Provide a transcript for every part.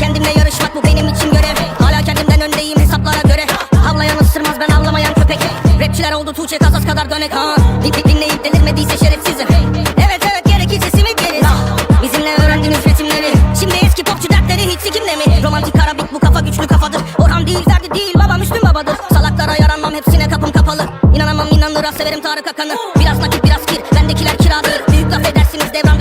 Kendimle yarışmak bu benim için görev. Hala kendimden öndeyim hesaplara göre. Havlayan ısırmaz ben avlamayan köpek. Rapçiler oldu Tuğçe Kazas kadar dönek. Ha dinleyip delirmediyse şerefsizim sikimle mi? Romantik karabik bu kafa güçlü kafadır. Orhan değil derdi değil baba Müslüm babadır. Salaklara yaranmam hepsine kapım kapalı. İnanamam inanır severim Tarık Akan'ı. Biraz nakit biraz kir bendekiler kiradır. Büyük laf edersiniz devran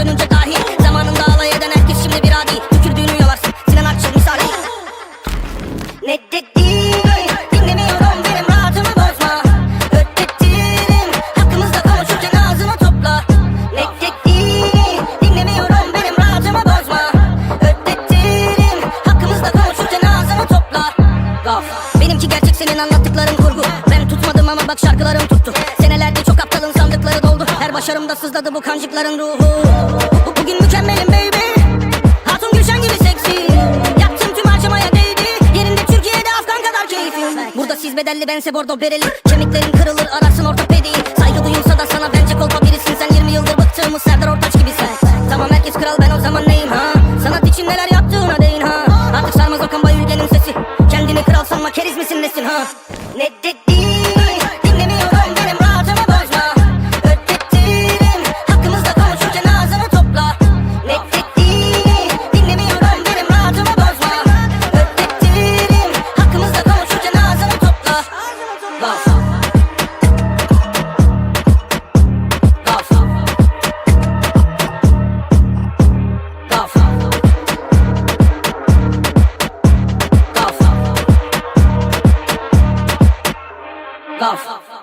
şarkılarım kurgu. Ben tutmadım ama bak şarkılarım tuttu. Senelerde çok aptalın sandıkları doldu. Her başarımda sızladı bu kancıkların ruhu. Bugün mükemmelim baby. Hatun Gülşen gibi seksi. Yaptım tüm harcamaya değdi. Yerinde Türkiye'de Afgan kadar keyfim. Burada siz bedelli bense bordo bereli. Kemiklerin kırılır ararsın ortopediyi Saygı duyulsa da sana bence kolpa birisin. Sen 20 yıldır bıktığımız Serdar Ortaç gibisin. Tamam herkes kral ben o zaman neyim ha? Sanat için neler Let the 老。